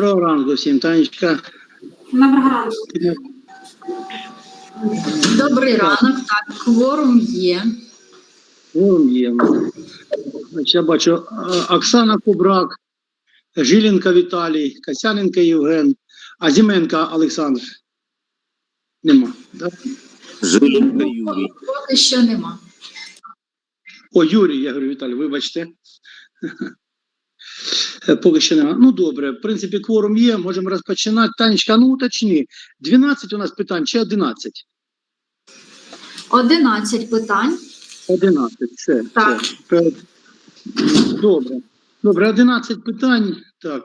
Доброго ранку всім, Танечка. Доброго ранку. Добрий ранок, так, кворум є. Форум є. Я бачу Оксана Кубрак, Жилінка Віталій, Касяненко Євген, а Зіменка Олександр. Нема. Да? Жиленко Юрій. Поки що нема. О, Юрій, я говорю, Віталій, вибачте. Е, Поки що нема. Ну добре, в принципі, кворум є, можемо розпочинати. Танечка, ну уточні, 12 у нас питань чи 11? 11 питань. 11, все. Так. все. Добре. Добре, 11 питань. Так.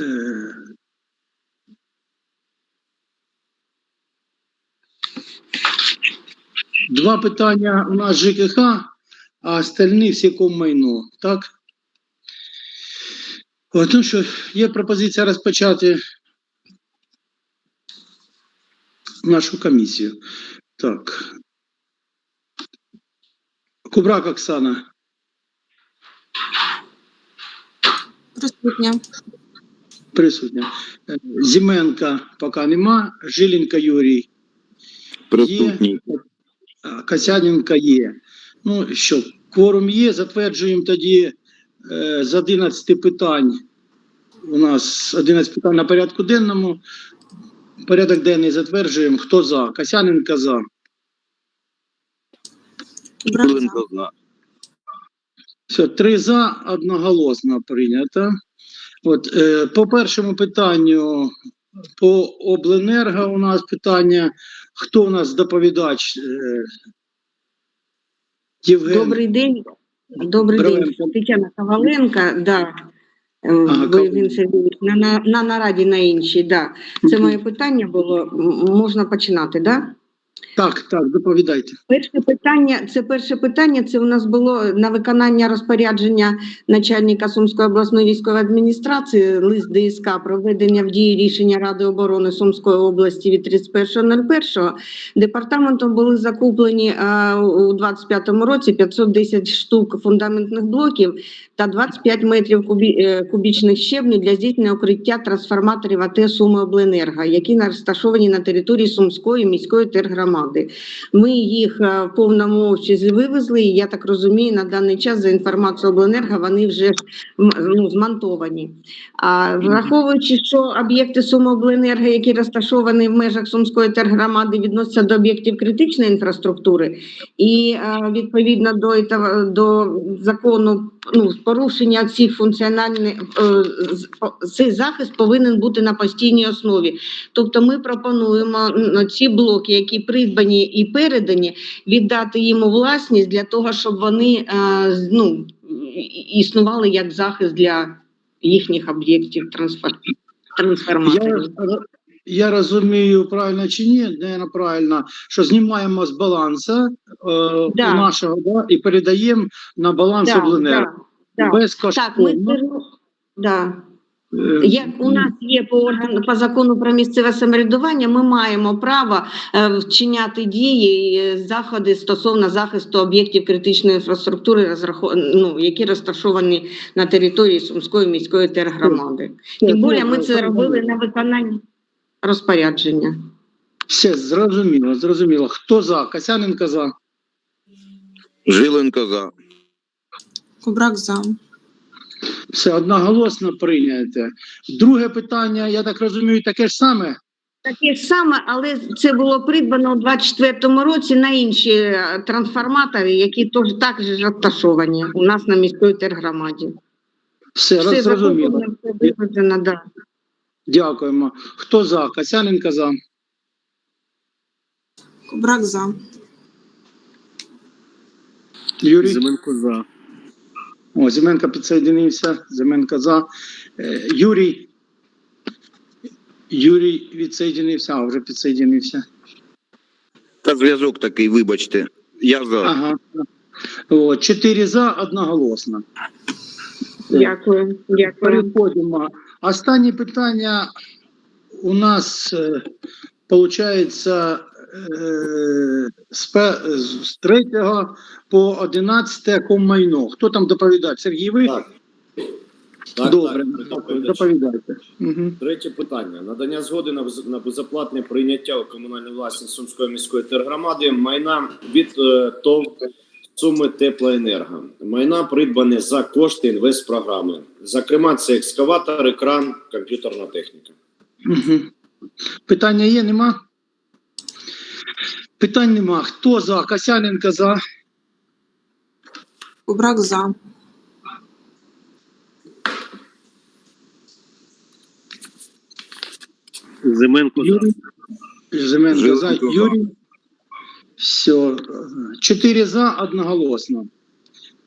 Е, Два питання у нас ЖКХ, а остальні всі коммайно. Так? От, ну що, є пропозиція розпочати нашу комісію. Так. Кубрак Оксана. Присутня. Присутня. Е, Зіменка поки нема. Жилінка Юрій. Присутній. Касяненка є. Ну що, кворум є, затверджуємо тоді е, з 11 питань. У нас 11 питань на порядку денному. Порядок денний затверджуємо. Хто за? Касяненка за. Жиленко за. Все, три за, одноголосно прийнято. От, е, по першому питанню по обленерго у нас питання. Хто у нас доповідач? Е, Євген. Добрий день. Добрий день. Браленко. Тетяна Коваленка, да. Ага, Він Сергійович, на, на, на нараді на іншій, да. Це моє питання було. Можна починати, да? Так, так, доповідайте. Перше питання, це перше питання. Це у нас було на виконання розпорядження начальника Сумської обласної військової адміністрації, лист ДСК про введення в дію рішення Ради оборони Сумської області від 31.01. Департаментом були закуплені е, у 25-му році 510 штук фундаментних блоків та 25 метрів кубі, е, кубічних щебню для здійснення укриття трансформаторів АТ Суми Обленерго, які розташовані на території Сумської міської тергромади. Ми їх е, в повному обсязі вивезли, і я так розумію, на даний час за інформацією обленерго вони вже ну, змонтовані. А враховуючи, що об'єкти Сумобленерго, які розташовані в межах Сумської тергромади, відносяться до об'єктів критичної інфраструктури, і е, відповідно до, до закону ну, порушення цих функціональних е, цей захист повинен бути на постійній основі. Тобто ми пропонуємо ці блоки, які придбані і передані, віддати їм у власність для того, щоб вони е, ну, існували як захист для їхніх об'єктів трансфер... Я. я розумію правильно чи ні, не правильно, що знімаємо з балансу е, Да. нашого да, і передаємо на баланс Да, обленерго. да, да. Так, ми да. Е, Як у нас є по органу по закону про місцеве самоврядування, ми маємо право е, вчиняти дії, е, заходи стосовно захисту об'єктів критичної інфраструктури, ну, які розташовані на території Сумської міської тергромади. Тим більше ми це робили на виконання розпорядження. Все, зрозуміло, зрозуміло. Хто за? Касяненко за. Жиленко за. Кубрак за. Все одноголосно прийняте. Друге питання, я так розумію, таке ж саме. Таке ж саме, але це було придбано у 24-му році на інші е, трансформатори, які теж також розташовані у нас на міської тергромаді. Все, Все зрозуміло. закуплено, все вивезено, да. Дякуємо. Хто за? Касяненко за. Кубрак за. Юрій. Зименко за. О, Зименко підсоєдинився. Зименко за. Е, Юрій. Юрій відсоєдинився, а вже підсоєдинився. Та зв'язок такий, вибачте. Я за. Ага. О, чотири за, одноголосно. Дякую, дякую. Переходимо. Останнє питання у нас виходить з, пе- з 3 по 11 коммайно. Хто там доповідає? Сергій ви? Так. Так, Добре, так, доповідайте. Угу. Третє питання. Надання згоди на безоплатне прийняття у комунальну власність Сумської міської тергромади майна від е, ТОВ Суми Теплоенерго. Майна придбане за кошти інвестпрограми. Зокрема, це екскаватор, екран, комп'ютерна техніка. Угу. Питання є, нема? Питань нема. Хто за? Касяненка за. Кубрак за. Зименко за. Юрій. Зименко за. За. Юрій. Все. Чотири за, одноголосно.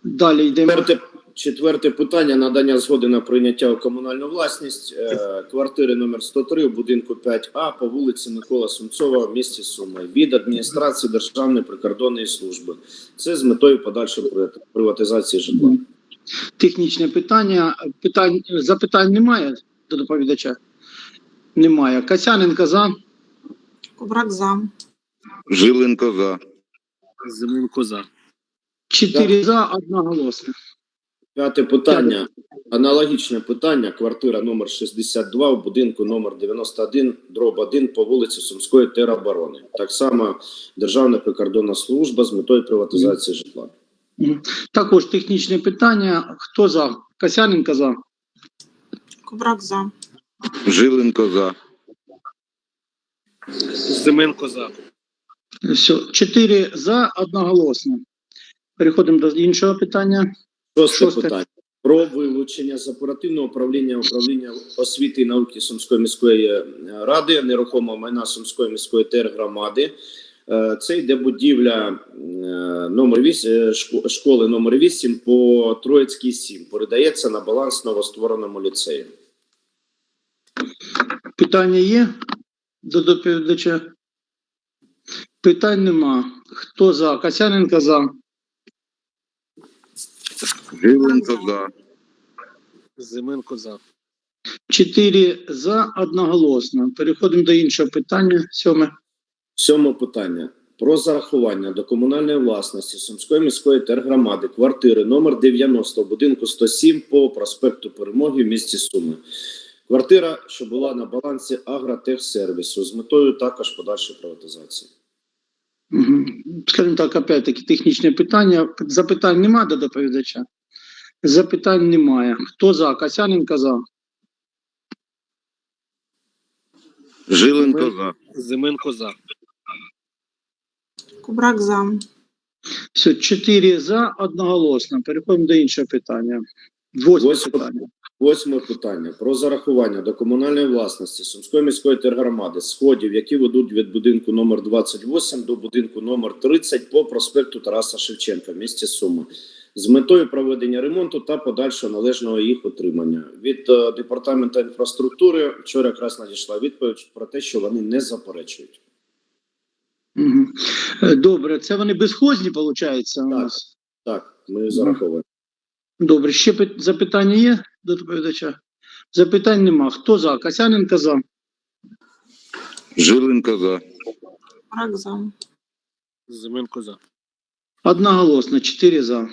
Далі йдемо. Четверте, четверте питання. Надання згоди на прийняття у комунальну власність е, квартири номер 103 у будинку 5А по вулиці Микола Сумцова в місті Суми від адміністрації Державної прикордонної служби. Це з метою подальшої приватизації житла. Технічне питання. Питань, запитань немає до доповідача? Немає. Касяненка за. Кубрак за. Жиленко за. Зименко за. Чотири за, одноголосно. П'яте питання. Аналогічне питання. Квартира номер 62 у будинку номер 91, дроб 1 по вулиці Сумської тероборони. Так само Державна прикордонна служба з метою приватизації житла. Також технічне питання. Хто за? Касяненка за. Кубрак за. Жиленко за. Зименко за. Все. Чотири за, одноголосно. Переходимо до іншого питання. Шосте Шосте. питання. Про вилучення з оперативного управління управління освіти і науки Сумської міської е, ради нерухомого майна Сумської міської тергромади. Е, Це йде будівля е, номер 8, школи номер 8 по Троїцькій 7. Передається на баланс новоствореному ліцею. Питання є до доповідача? Питань нема. Хто за? Касяненка за. Жиленко за. Зименко за. Чотири за, одноголосно. Переходимо до іншого питання. Сьоме. Сьоме питання. Про зарахування до комунальної власності Сумської міської тергромади квартири номер 90 будинку 107 по проспекту Перемоги в місті Суми. Квартира, що була на балансі Агротехсервісу з метою також подальшої приватизації. Скажімо так, опять-таки технічне питання. Запитань нема до доповідача? Запитань немає. Хто за? Касяненка за. Жиленко за. Зименко за. Кубрак за. Все, чотири за, одноголосно. Переходимо до іншого питання. Восьме. питання. Восьме питання про зарахування до комунальної власності Сумської міської тергромади сходів, які ведуть від будинку номер 28 до будинку номер 30 по проспекту Тараса Шевченка в місті Суми з метою проведення ремонту та подальшого належного їх утримання. Від е, департаменту інфраструктури вчора якраз надійшла відповідь про те, що вони не заперечують. Угу. Добре, це вони безхозні, виходить, у нас? Так, ми зараховуємо. Добре, ще запитання є до доповідача? Запитань нема. Хто за? Касяненка за. Жиленко за. Кубрак за. Зименко за. Одноголосно, чотири за.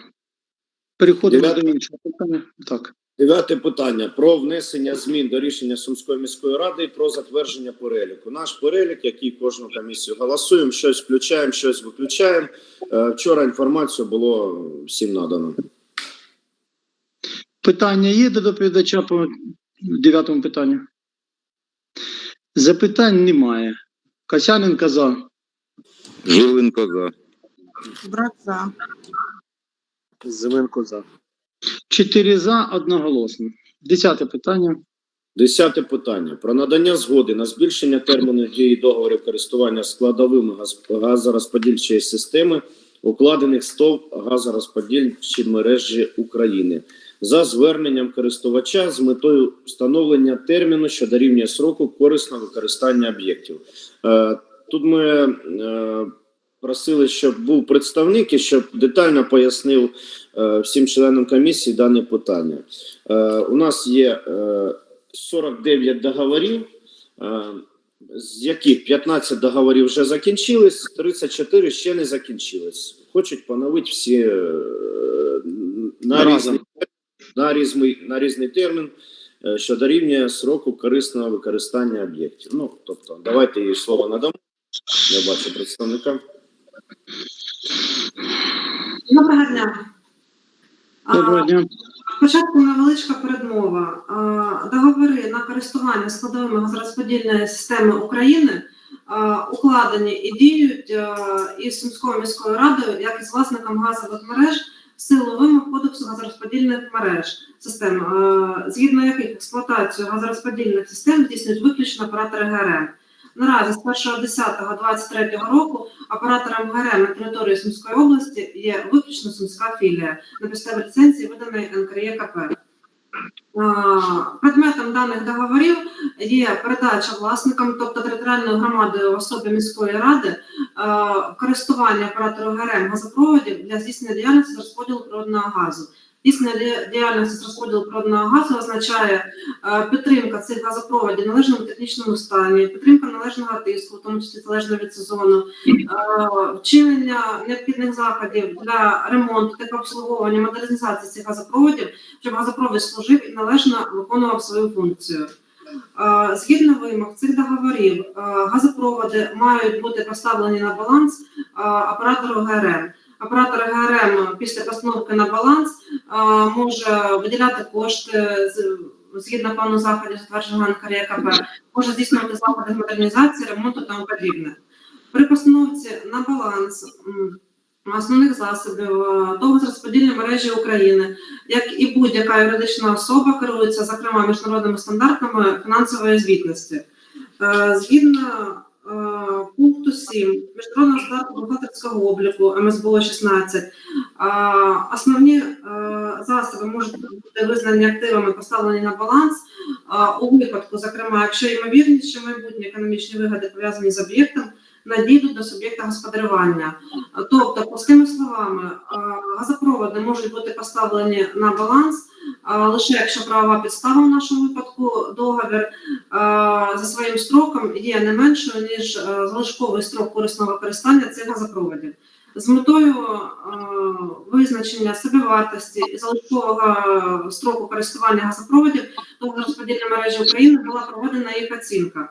Переходимо Дев'яте. до іншого питання. Так. Дев'яте питання про внесення змін до рішення Сумської міської ради і про затвердження переліку. Наш перелік, який кожну комісію голосуємо, щось включаємо, щось виключаємо. Е, Вчора інформацію було всім надано. Питання є до доповідача по дев'ятому питанню? Запитань немає. Касяненка за. Жиленко за. Кубрак за. Зименко за. Чотири за, одноголосно. Десяте питання. Десяте питання про надання згоди на збільшення терміну дії договорів користування складовими газ- газорозподільчої системи, укладених СТОВ газорозподільчі мережі України за зверненням користувача з метою встановлення терміну, що дорівнює сроку корисного використання об'єктів. Е, Тут ми е, просили, щоб був представник і щоб детально пояснив е, всім членам комісії дане питання. У нас є е, 49 договорів, з яких 15 договорів вже закінчились, 34 ще не закінчились. Хочуть поновити всі на різні на різний, на різний термін, е, що дорівнює сроку корисного використання об'єктів. Ну, тобто, давайте їй слово надамо. Я бачу представника. Доброго дня. Доброго дня. Спочатку невеличка передмова. Договори на користування складовими газорозподільної системи України укладені і діють із Сумською міською радою, як і з власником газових мереж силу Кодексу газорозподільних мереж систем, згідно яких експлуатацію газорозподільних систем здійснюють виключно оператори ГРМ. Наразі з 1.10.23 року оператором ГРМ на території Сумської області є виключно Сумська філія на підставі ліцензії, виданої НКРЄКП. А, Предметом даних договорів є передача власникам, тобто територіальною громадою особи міської ради, користування оператору ГРМ газопроводів для здійснення діяльності з розподілу природного газу. Здійснення ді- діяльності з розподілу природного газу означає е, підтримка цих газопроводів в належному технічному стані, підтримка належного тиску, в тому числі залежно від сезону, е, вчинення необхідних заходів для ремонту, техобслуговування, модернізації цих газопроводів, щоб газопровід служив і належно виконував свою функцію. Е, Згідно вимог цих договорів, газопроводи мають бути поставлені на баланс оператору ГРМ. Оператор ГРМ після постановки на баланс може виділяти кошти згідно плану заходів, затвердженого НКРЄКП, може здійснювати заходи з модернізації, ремонту та подібне. При постановці на баланс основних засобів того з розподільної мережі України, як і будь-яка юридична особа керується, зокрема, міжнародними стандартами фінансової звітності. Е, Згідно пункту 7 міжнародного стандарту бухгалтерського обліку МСБО 16, е, основні е, засоби можуть бути визнані активами, поставлені на баланс у випадку, зокрема, якщо ймовірність, що майбутні економічні вигоди пов'язані з об'єктом, надійдуть до суб'єкта господарювання. Тобто, простими словами, газопроводи можуть бути поставлені на баланс. Лише якщо правова підстава в нашому випадку договір за своїм строком є не меншою ніж залишковий строк корисного використання цих газопроводів з метою е, визначення собівартості і залишкового строку користування газопроводів до розподільної мережі України була проведена їх оцінка.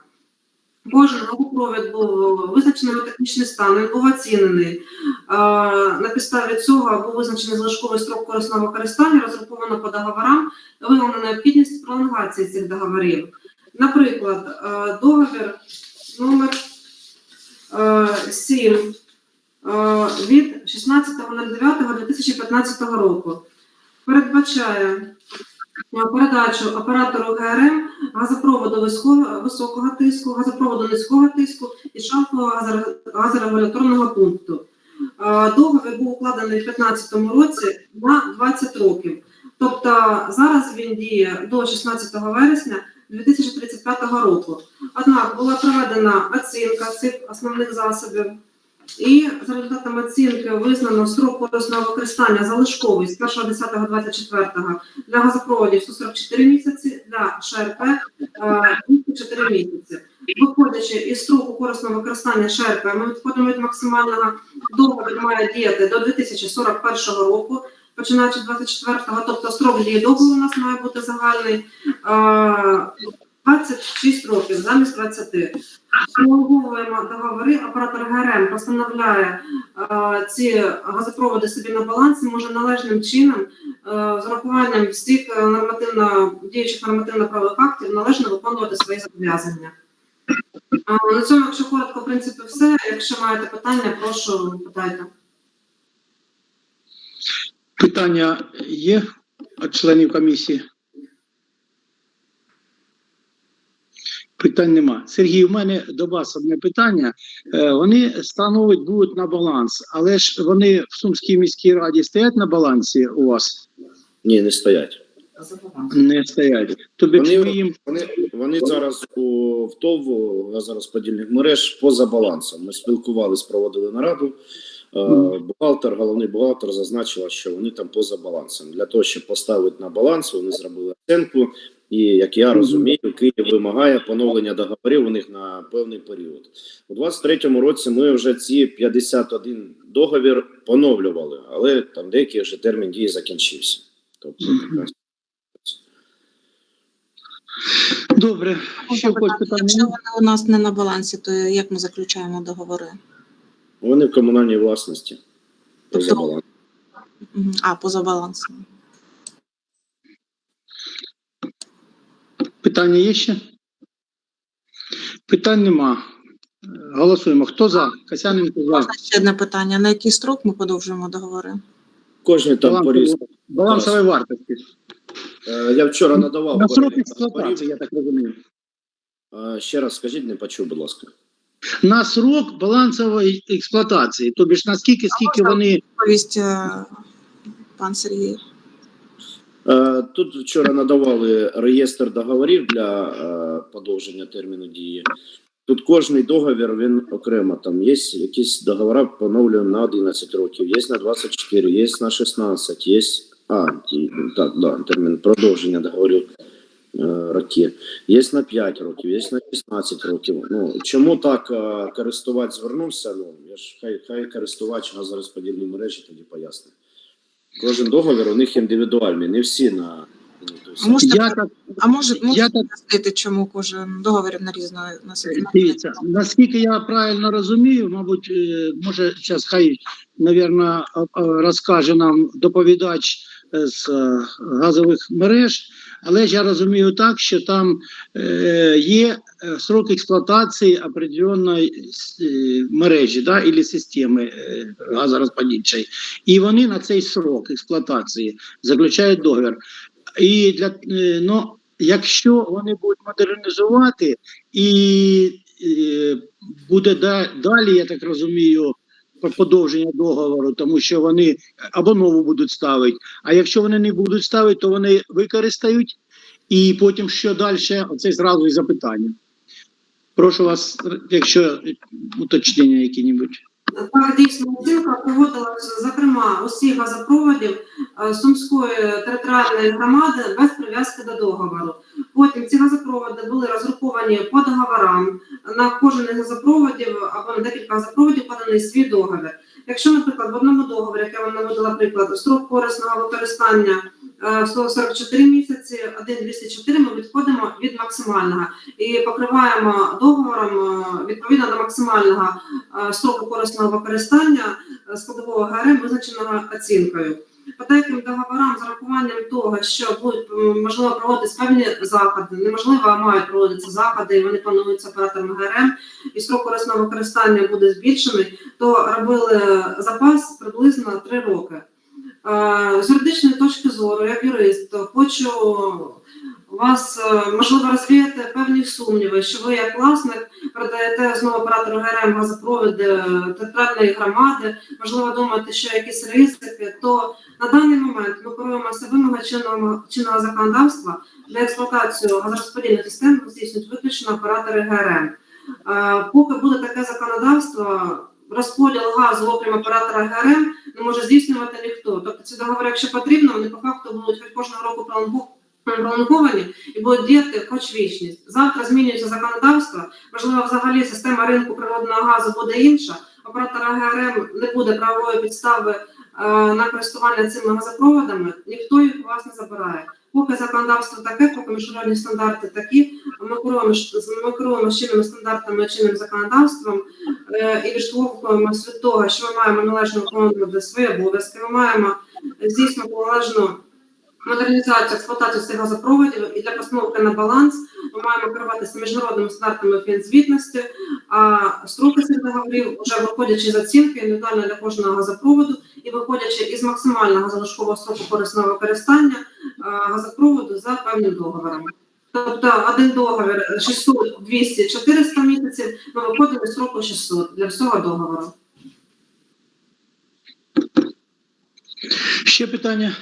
Кожен газопровід був визначений його технічний стан, він був оцінений. На підставі цього був визначений залишковий строк корисного використання, розраховано по договорам, виявлена необхідність пролонгації цих договорів. Наприклад, договір номер е, 7 е, від 16.09.2015 року передбачає передачу оператору ГРМ газопроводу високого, тиску, газопроводу низького тиску і шафового газорегуляторного пункту. Договір був укладений в 2015 році на 20 років. Тобто зараз він діє до 16 вересня 2035 року. Однак була проведена оцінка цих основних засобів, і за результатами оцінки визнано строк корисного використання залишковий з 1.10.24 для газопроводів 144 місяці, для ШРП е, 4 місяці. Виходячи із строку корисного використання ШРП, ми відходимо від максимального договір має діяти до 2041 року, починаючи з 24-го, тобто строк дії договору у нас має бути загальний е, 26 років замість 20. Пролонговуємо договори, оператор ГРМ постановляє е, ці газопроводи собі на балансі, може належним чином е, з урахуванням всіх е, нормативно діючих нормативно-правових актів належно виконувати свої зобов'язання. Е, На цьому, якщо коротко, в принципі, все. Якщо маєте питання, прошу питайте. Питання є від членів комісії? Питань нема. Сергій, у мене до вас одне питання. Е, Вони становить будуть на баланс, але ж вони в Сумській міській раді стоять на балансі у вас? Ні, не стоять. Не стоять. Тобі Вони- їм Вони, вони зараз у ТОВ газорозподільних мереж поза балансом. Ми спілкувалися, проводили нараду. Е, Бухгалтер, головний бухгалтер зазначила, що вони там поза балансом. Для того, щоб поставити на баланс, вони зробили оцінку. І як я розумію, Київ вимагає поновлення договорів у них на певний період. У 23-му році ми вже ці 51 договір поновлювали, але там деякий вже термін дії закінчився. Тобто. Добре. Ще Можна хоч питання? Якщо вони у нас не на балансі, то як ми заключаємо договори? Вони в комунальній власності. Тобто- Поза балансом. Мгм. А, поза балансом. Питання є ще? Питань нема. Голосуємо. Хто за? Касяненко за. Можна ще одне питання. На який строк ми подовжуємо договори? Кожен там Балансові- по-різному. Балансової вартості. Е, Я вчора надавав На срок перелік експлуатації, я так розумію. Е, Ще раз скажіть, не почув, будь ласка. На срок балансової експлуатації. Тобі ж наскільки, скільки можна- вони Повість е, пан Сергій. Е, Тут вчора надавали реєстр договорів для е, подовження терміну дії. Тут кожний договір він окремо. Там є якісь договори поновлюємо на 11 років, є на 24, є на 16, є. А, так, да, термін продовження договорів роки. Є на 5 років, є на 16 років. Ну, чому так е, користувач звернувся? Ну, я ж хай, хай користувач газорозподільні мережі тоді пояснить. Кожен договір у них індивідуальний, не всі на А можете, я так а може, я так пояснити, чому кожен договір на різної на Дивіться, наскільки я правильно розумію, мабуть, е, може зараз хай, навірно, розкаже нам доповідач е, з е, газових мереж, але я розумію так, що там е, є е, срок експлуатації определеної е, мережі да, або системи е, газорозподільчої. І вони на цей срок експлуатації заключають договір. І для е, ну, якщо вони будуть модернізувати і е, буде далі, я так розумію, подовження договору, тому що вони або нову будуть ставити. А якщо вони не будуть ставити, то вони використають, і потім що далі? Оце зразу і запитання. Прошу вас, якщо уточнення які-небудь. Так, дійсно, оцінка проводилася, зокрема, усіх газопроводів е, Сумської територіальної громади без прив'язки до договору. Потім ці газопроводи були розгруповані по договорам. На кожен із газопроводів або на декілька газопроводів поданий свій договір. Якщо, наприклад, в одному договорі, як я вам наводила приклад, строк корисного використання е, 144 місяці, 1,204, ми відходимо від максимального і покриваємо договором е, відповідно до максимального е, строку корисного використання е, складового ГРМ, визначеного оцінкою. По деяким договорам з урахуванням того, що будуть можливо проводитися певні заходи, неможливо, а мають проводитися заходи, і вони плануються оператором ГРМ, і строк корисного використання буде збільшений, то робили запас приблизно 3 роки. Е, З юридичної точки зору, як юрист, хочу вас е, можливо розвіяти певні сумніви, що ви як власник передаєте знову оператору ГРМ газопровід е, територіальної громади, можливо, думаєте, що якісь ризики, то на даний момент ми керуємося вимогами чинного, чинного законодавства для експлуатації газорозподільних систем здійснюють виключно оператори ГРМ. Е, Поки буде таке законодавство, розподіл газу, окрім оператора ГРМ, не може здійснювати ніхто. Тобто ці договори, якщо потрібно, вони по факту будуть хоч кожного року пролонгу- пролонговані і будуть діяти хоч вічність. Завтра змінюється законодавство, можливо, взагалі система ринку природного газу буде інша. Оператора ГРМ не буде правової підстави е, на користування цими газопроводами, ніхто їх у вас не забирає. Поки законодавство таке, поки міжнародні стандарти такі, ми керуємося ми керуємося чинними стандартами, чинним законодавством е, і відштовхуємося від того, що ми маємо належно виконувати свої обов'язки. Ми маємо здійснювати належну модернізацію експлуатацію цих газопроводів і для постановки на баланс ми маємо керуватися міжнародними стандартами фінзвітності, а строки цих договорів вже виходячи з оцінки індивідуально для кожного газопроводу і виходячи із максимального залишкового строку корисного використання газопроводу за певним договором. Тобто один договір 600, 200, 400 місяців, ми виходимо із строку 600 для всього договору. Ще питання?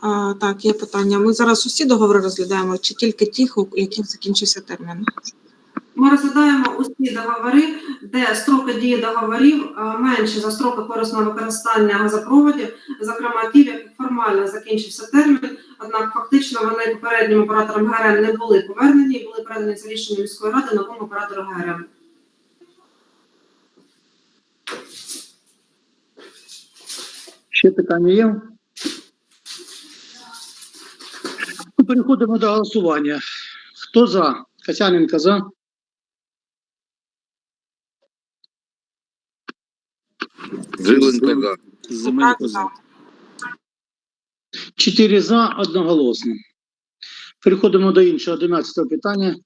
А, так, є питання. Ми зараз усі договори розглядаємо, чи тільки ті, у яких закінчився термін? Ми розглядаємо усі договори, де строки дії договорів менші за строки корисного використання газопроводів, зокрема ті, в яких формально закінчився термін, однак фактично вони попереднім оператором ГРМ не були повернені і були передані за рішенням міської ради новому оператору ГРМ. Ще питання є? Ну, Переходимо до голосування. Хто за? Касяненко за. Жиленко за. Зименко за. Чотири за, одноголосно. Переходимо до іншого 11 питання.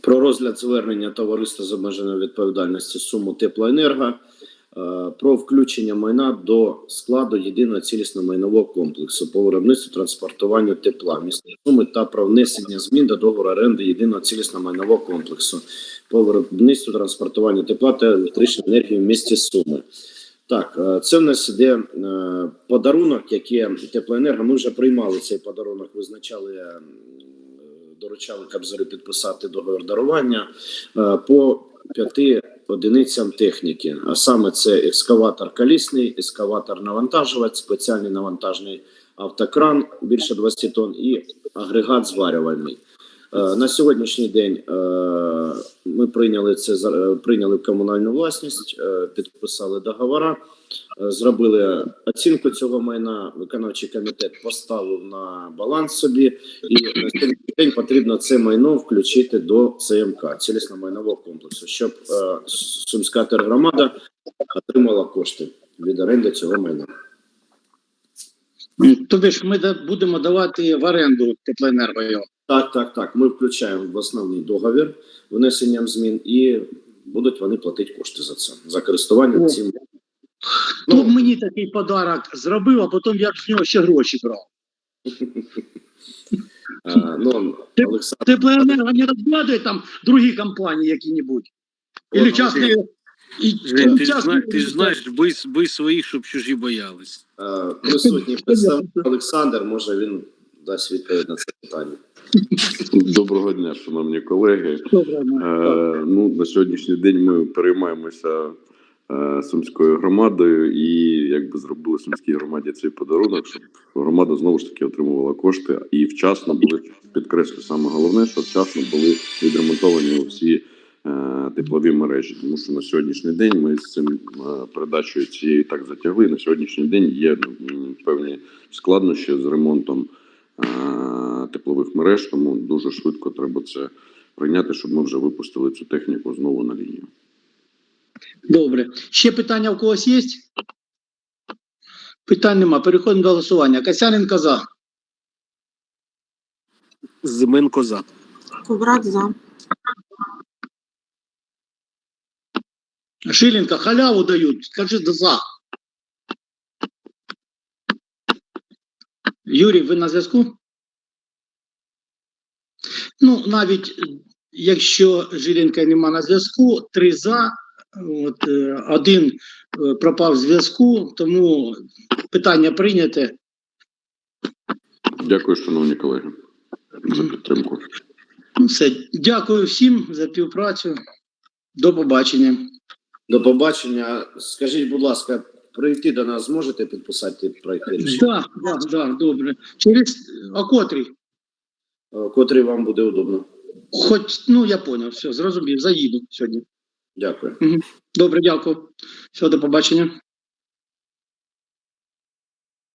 Про розгляд звернення товариства з обмеженою відповідальністю суму теплоенерго про включення майна до складу єдиного цілісного майнового комплексу по виробництву транспортуванню тепла міста суми та про внесення змін до договору оренди єдиного цілісного майнового комплексу по виробництву транспортуванню тепла та електричної енергії в місті Суми. Так, е, це в нас іде е, подарунок, який теплоенерго. Ми вже приймали цей подарунок, визначали, е, доручали Кабзарю підписати договір дарування е, по п'яти одиницям техніки. А саме це екскаватор колісний, екскаватор навантажувач, спеціальний навантажний автокран більше 20 тонн і агрегат зварювальний. Е, На сьогоднішній день е, ми прийняли це е, прийняли комунальну власність, підписали договора, зробили оцінку цього майна. Виконавчий комітет поставив на баланс собі, і на сьогоднішній день потрібно це майно включити до ЦМК, цілісного майнового комплексу, щоб Сумська тергромада отримала кошти від оренди цього майна. М, Тобто ж ми будемо давати в оренду теплоенерго його. Так, так, так. Ми включаємо в основний договір внесенням змін, і будуть вони платити кошти за це за користування О. цим. Хто б мені такий подарок зробив, а потім я б з нього ще гроші брав. е, Ну, Олександр, Теплоенерго не розглядає там другі компанії які-небудь. Частні. Ти ж знаєш, бий, бий своїх, щоб чужі боялись. Е, присутній представник Олександр, може він дасть відповідь на це питання. Доброго дня, шановні колеги. Добре, ну, Е, ну, на сьогоднішній день ми переймаємося е, сумською громадою і якби зробили сумській громаді цей подарунок, щоб громада знову ж таки отримувала кошти і вчасно були підкреслю саме головне, що вчасно були відремонтовані всі теплові мережі. Тому що на сьогоднішній день ми з цим е, передачею цієї так затягли. На сьогоднішній день є певні складнощі з ремонтом е, теплових мереж, тому дуже швидко треба це прийняти, щоб ми вже випустили цю техніку знову на лінію. Добре. Ще питання у когось є? Питань нема. Переходимо до голосування. Касяненко за. Зименко за. Кубрак за. Шиленко, халяву дають. Скажи да за. Юрій, ви на зв'язку? Ну, навіть якщо Жиленка нема на зв'язку, три за, от, е, один е, пропав зв'язку, тому питання прийняте. Дякую, шановні колеги, за підтримку. Ну, все. Дякую всім за співпрацю. До побачення. До побачення. Скажіть, будь ласка, прийти до нас зможете підписати проєкт рішення? Так, так, так, добре. Через а котрій? Котрий вам буде удобно? Хоч, ну я поняв, все, зрозумів, заїду сьогодні. Дякую. Добре, дякую. Все, до побачення.